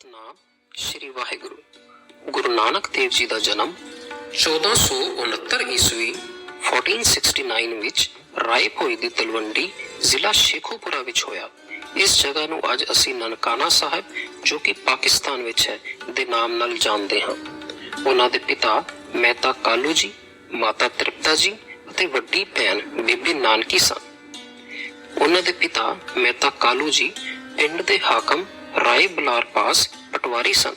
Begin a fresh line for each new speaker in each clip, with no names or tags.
ਸਤਨਾਮ ਸ੍ਰੀ ਵਾਹਿਗੁਰੂ। ਗੁਰੂ ਨਾਨਕ ਦੇਵ ਜੀ ਦਾ ਜਨਮ 1469 ਈਸਵੀ 1469 ਵਿੱਚ ਰਾਏਭੋਈ ਦੀ ਤਲਵੰਡੀ ਜ਼ਿਲ੍ਹਾ ਸ਼ੇਖੂਪੁਰਾ ਵਿੱਚ ਹੋਇਆ। ਇਸ ਜਗ੍ਹਾ ਨੂੰ ਅੱਜ ਅਸੀਂ ਨਨਕਾਣਾ ਸਾਹਿਬ, ਜੋ ਕਿ ਪਾਕਿਸਤਾਨ ਵਿੱਚ ਹੈ, ਦੇ ਨਾਮ ਨਾਲ ਜਾਣਦੇ ਹਾਂ। ਉਹਨਾਂ ਦੇ ਪਿਤਾ ਮਹਿਤਾ ਕਾਲੂ ਜੀ, ਮਾਤਾ ਤ੍ਰਿਪਤਾ ਜੀ ਅਤੇ ਵੱਡੀ ਭੈਣ ਬੀਬੀ ਨਾਨਕੀ ਸਨ। ਉਹਨਾਂ ਦੇ ਪਿਤਾ ਮਹਿਤਾ ਕਾਲੂ ਜੀ ਪਿੰਡ ਦੇ ਹਾਕਮ ਰਾਏ ਬਲਾਰ ਪਾਸ ਪਟਵਾਰੀ ਸਨ।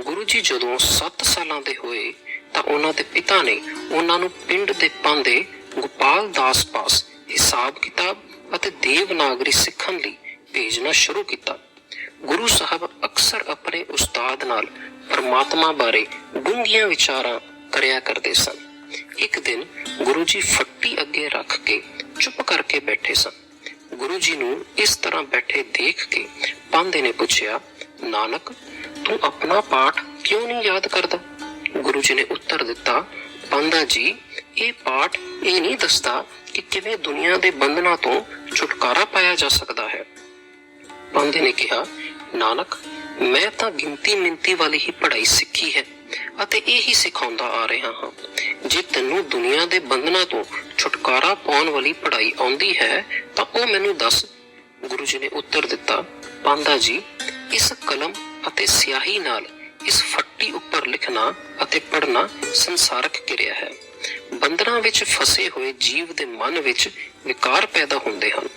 ਗੁਰੂ ਜੀ ਜਦੋਂ 7 ਸਾਲਾਂ ਦੇ ਹੋਏ, ਤਾਂ ਉਹਨਾਂ ਦੇ ਪਿਤਾ ਨੇ ਉਹਨਾਂ ਨੂੰ ਪਿੰਡ ਦੇ ਪਾਂਦੇ ਗੋਪਾਲ ਦਾਸ ਪਾਸ ਹਿਸਾਬ ਕਿਤਾਬ ਅਤੇ ਦੇਵਨਾਗਰੀ ਸਿੱਖਣ ਲਈ ਭੇਜਣਾ ਸ਼ੁਰੂ ਕੀਤਾ। ਗੁਰੂ ਸਾਹਿਬ ਅਕਸਰ ਆਪਣੇ ਉਸਤਾਦ ਨਾਲ ਪਰਮਾਤਮਾ ਬਾਰੇ ਡੂੰਘੀਆਂ ਵਿਚਾਰਾਂ ਕਰਿਆ ਕਰਦੇ ਸਨ। ਇੱਕ ਦਿਨ ਗੁਰੂ ਜੀ ਫੱਟੀ ਅੱਗੇ ਰੱਖ ਕੇ ਚੁੱਪ ਕਰਕੇ ਬੈਠੇ ਸਨ। ਗੁਰੂ ਜੀ ਨੂੰ ਇਸ ਤਰ੍ਹਾਂ ਬੈਠੇ ਦੇਖ ਕੇ ਪਾਂਦੇ ਨੇ ਪੁੱਛਿਆ, ਨਾਨਕ, ਤੂੰ ਆਪਣਾ ਪਾਠ ਕਿਉਂ ਨਹੀਂ ਯਾਦ ਕਰਦਾ? ਗੁਰੂ ਜੀ ਨੇ ਉੱਤਰ ਦਿੱਤਾ ਪਾਂਦਾ ਜੀ, ਇਹ ਪਾਠ ਇਹ ਨਹੀਂ ਦੱਸਦਾ ਕਿ ਕਿਵੇਂ ਦੁਨੀਆ ਦੇ ਬੰਧਨਾਂ ਤੋਂ ਛੁਟਕਾਰਾ ਪਾਇਆ ਜਾ ਸਕਦਾ ਹੈ। ਪਾਂਦੇ ਨੇ ਕਿਹਾ, ਨਾਨਕ, ਮੈਂ ਤਾਂ ਗਿਣਤੀ ਮਿੰਤੀ ਵਾਲੀ ਹੀ ਪੜ੍ਹਾਈ ਸਿੱਖੀ ਹੈ ਅਤੇ ਇਹ ਹੀ ਸਿਖਾਉਂਦਾ ਆ ਰਿਹਾ ਹਾਂ। ਜੇ ਤੈਨੂੰ ਦੁਨੀਆ ਦੇ ਬੰਧਨਾਂ ਤੋਂ ਛੁਟਕਾਰਾ ਪਾਉਣ ਵਾਲੀ ਪੜ੍ਹਾਈ ਆਉਂਦੀ ਹੈ ਤਾਂ ਉਹ ਮੈਨੂੰ ਦੱਸ। ਗੁਰੂ ਜੀ ਨੇ ਉੱਤਰ ਦਿੱਤਾ ਪਾਂਦਾ ਜੀ, ਇਸ ਕਲਮ ਅਤੇ ਸਿਆਹੀ ਨਾਲ ਇਸ ਫੱਟੀ ਉੱਪਰ ਲਿਖਣਾ ਅਤੇ ਪੜ੍ਹਨਾ ਸੰਸਾਰਕ ਕਿਰਿਆ ਹੈ। ਬੰਧਨਾਂ ਵਿੱਚ ਫਸੇ ਹੋਏ ਜੀਵ ਦੇ ਮਨ ਵਿੱਚ ਵਿਕਾਰ ਪੈਦਾ ਹੁੰਦੇ ਹਨ।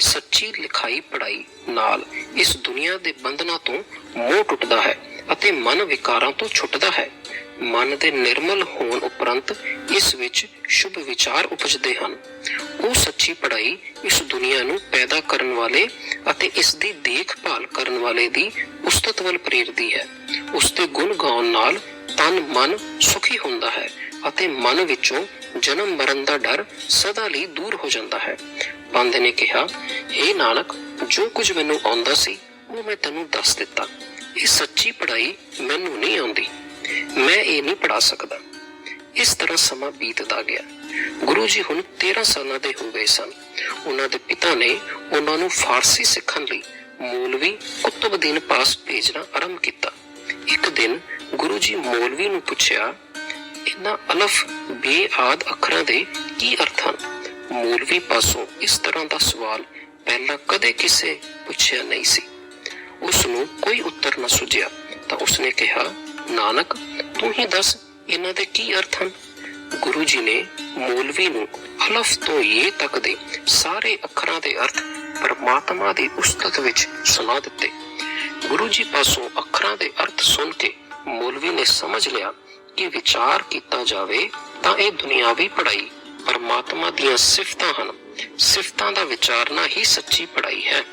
ਸੱਚੀ ਲਿਖਾਈ ਪੜਾਈ ਨਾਲ ਇਸ ਦੁਨੀਆ ਦੇ ਬੰਧਨਾਂ ਤੋਂ ਮੋਹ ਟੁੱਟਦਾ ਹੈ ਅਤੇ ਮਨ ਵਿਕਾਰਾਂ ਤੋਂ ਛੁੱਟਦਾ ਹੈ। ਮਨ ਦੇ ਨਿਰਮਲ ਹੋਣ ਉਪਰੰਤ ਇਸ ਵਿੱਚ ਸ਼ੁਭ ਵਿਚਾਰ ਉਪਜਦੇ ਹਨ। ਉਹ ਸੱਚੀ ਪੜਾਈ ਇਸ ਦੁਨੀਆ ਨੂੰ ਪੈਦਾ ਕਰਨ ਵਾਲੇ ਅਤੇ ਇਸ ਦੀ ਦੇਖਭਾਲ ਕਰਨ ਵਾਲੇ ਦੀ ਉਸਤਤ ਵੱਲ ਪ੍ਰੇਰਦੀ ਹੈ। ਉਸ ਦੇ ਗੁਣ ਗਾਉਣ ਨਾਲ ਤਨ ਮਨ ਸੁਖੀ ਹੁੰਦਾ ਹੈ ਅਤੇ ਮਨ ਵਿੱਚੋਂ ਜਨਮ ਮਰਨ ਦਾ ਡਰ ਸਦਾ ਲਈ ਦੂਰ ਹੋ ਜਾਂਦਾ ਹੈ। ਪੰਧ ਨੇ ਕਿਹਾ हे ਨਾਨਕ, ਜੋ ਕੁਝ ਮੈਨੂੰ ਆਉਂਦਾ ਸੀ, ਉਹ ਮੈਂ ਤੈਨੂੰ ਦੱਸ ਦਿੱਤਾ। ਇਹ ਸੱਚੀ ਪੜ੍ਹਾਈ ਮੈਨੂੰ ਨਹੀਂ ਆਉਂਦੀ। ਮੈਂ ਇਹ ਨਹੀਂ ਪੜਾ ਸਕਦਾ। ਇਸ ਤਰ੍ਹਾਂ ਸਮਾਂ ਬੀਤਦਾ ਗਿਆ। ਗੁਰੂ ਜੀ ਹੁਣ 13 ਸਾਲਾਂ ਦੇ ਹੋ ਗਏ ਸਨ। ਉਹਨਾਂ ਦੇ ਪਿਤਾ ਨੇ ਉਹਨਾਂ ਨੂੰ ਫਾਰਸੀ ਸਿੱਖਣ ਲਈ ਮੌਲਵੀ ਕੁਤਬਦੀਨ ਪਾਸ ਭੇਜਣਾ ਆਰੰਭ ਕੀਤਾ। ਇੱਕ ਦਿਨ ਗੁਰੂ ਜੀ ਮੌਲਵੀ ਨੂੰ ਪੁੱਛਿਆ ਇਹਨਾਂ ਅਲਫ ਬੇ ਆਦ ਅੱਖਰਾਂ ਦੇ ਕੀ ਅਰਥ ਹਨ? ਮੌਲਵੀ ਪਾਸੋਂ ਇਸ ਤਰ੍ਹਾਂ ਦਾ ਸਵਾਲ ਪਹਿਲਾਂ ਕਦੇ ਕਿਸੇ ਪੁੱਛਿਆ ਨਹੀਂ ਸੀ। ਉਸ ਨੂੰ ਕੋਈ ਉੱਤਰ ਨਾ ਸੁਝਿਆ ਤਾਂ ਉਸਨੇ ਕਿਹਾ ਨਾਨਕ, ਤੂੰ ਹੀ ਦੱਸ, ਇਹਨਾਂ ਦੇ ਕੀ ਅਰਥ ਹਨ? ਗੁਰੂ ਜੀ ਨੇ ਮੌਲਵੀ ਨੂੰ ਅਲਫ ਤੋਂ ਇਹ ਤੱਕ ਦੇ ਸਾਰੇ ਅੱਖਰਾਂ ਦੇ ਅਰਥ ਪਰਮਾਤਮਾ ਦੀ ਉਸਤਤ ਵਿੱਚ ਸੁਣਾ ਦਿੱਤੇ। ਗੁਰੂ ਜੀ ਪਾਸੋਂ ਅੱਖਰਾਂ ਦੇ ਅਰਥ ਸੁਣ ਕੇ ਮੌਲਵੀ ਨੇ ਸਮਝ ਲਿਆ ਕਿ ਵਿਚਾਰ ਕੀਤਾ ਜਾਵੇ ਤਾਂ ਇਹ ਦੁਨਿਆਵੀ ਪੜ੍ਹਾਈ ਪਰਮਾਤਮਾ ਦੀਆਂ ਸਿਫਤਾਂ ਹਨ। ਸਿਫਤਾਂ ਦਾ ਵਿਚਾਰਨਾ ਹੀ ਸੱਚੀ ਪੜ੍ਹਾਈ ਹੈ।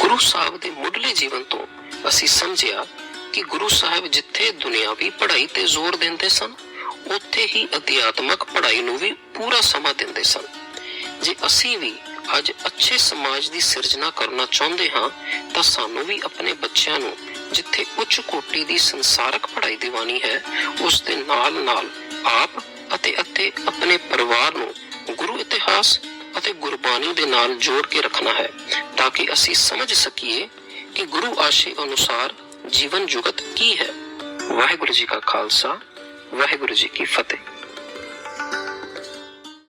ਗੁਰੂ ਸਾਹਿਬ ਦੇ ਮੁੱਢਲੇ ਜੀਵਨ ਤੋਂ ਅਸੀਂ ਸਮਝਿਆ ਕਿ ਗੁਰੂ ਸਾਹਿਬ ਜਿੱਥੇ ਦੁਨਿਆਵੀ ਪੜ੍ਹਾਈ ਤੇ ਜ਼ੋਰ ਦਿੰਦੇ ਸਨ, ਉੱਥੇ ਹੀ ਅਧਿਆਤਮਕ ਪੜ੍ਹਾਈ ਨੂੰ ਵੀ ਪੂਰਾ ਸਮਾਂ ਦਿੰਦੇ ਸਨ। ਜੇ ਅਸੀਂ ਵੀ ਅੱਜ ਅੱਛੇ ਸਮਾਜ ਦੀ ਸਿਰਜਣਾ ਕਰਨਾ ਚਾਹੁੰਦੇ ਹਾਂ, ਤਾਂ ਸਾਨੂੰ ਵੀ ਆਪਣੇ ਬੱਚਿਆਂ ਨੂੰ ਜਿੱਥੇ ਉੱਚ ਕੋਟੀ ਦੀ ਸੰਸਾਰਕ ਪੜ੍ਹਾਈ ਦਿਵਾਨੀ ਹੈ, ਉਸ ਦੇ ਨਾਲ-ਨਾਲ ਆਪ ਅਤੇ ਅਤੇ ਆਪਣੇ ਪਰਿਵਾਰ ਨੂੰ ਗੁਰੂ ਇਤਿਹਾਸ ਅਤੇ ਗੁਰਬਾਣੀ ਦੇ ਨਾਲ ਜੋੜ ਕੇ ਰੱਖਣਾ ਹੈ, ਤਾਂ ਕਿ ਅਸੀਂ ਸਮਝ ਸਕੀਏ ਕਿ ਗੁਰੂ ਆਸ਼ੇ ਅਨੁਸਾਰ ਜੀਵਨ ਜੁਗਤ ਕੀ ਹੈ ਵਾਹਿਗੁਰੂ ਜੀ ਕਾ ਖਾਲਸਾ ਵਾਹਿਗੁਰੂ ਜੀ ਕੀ ਫਤਿਹ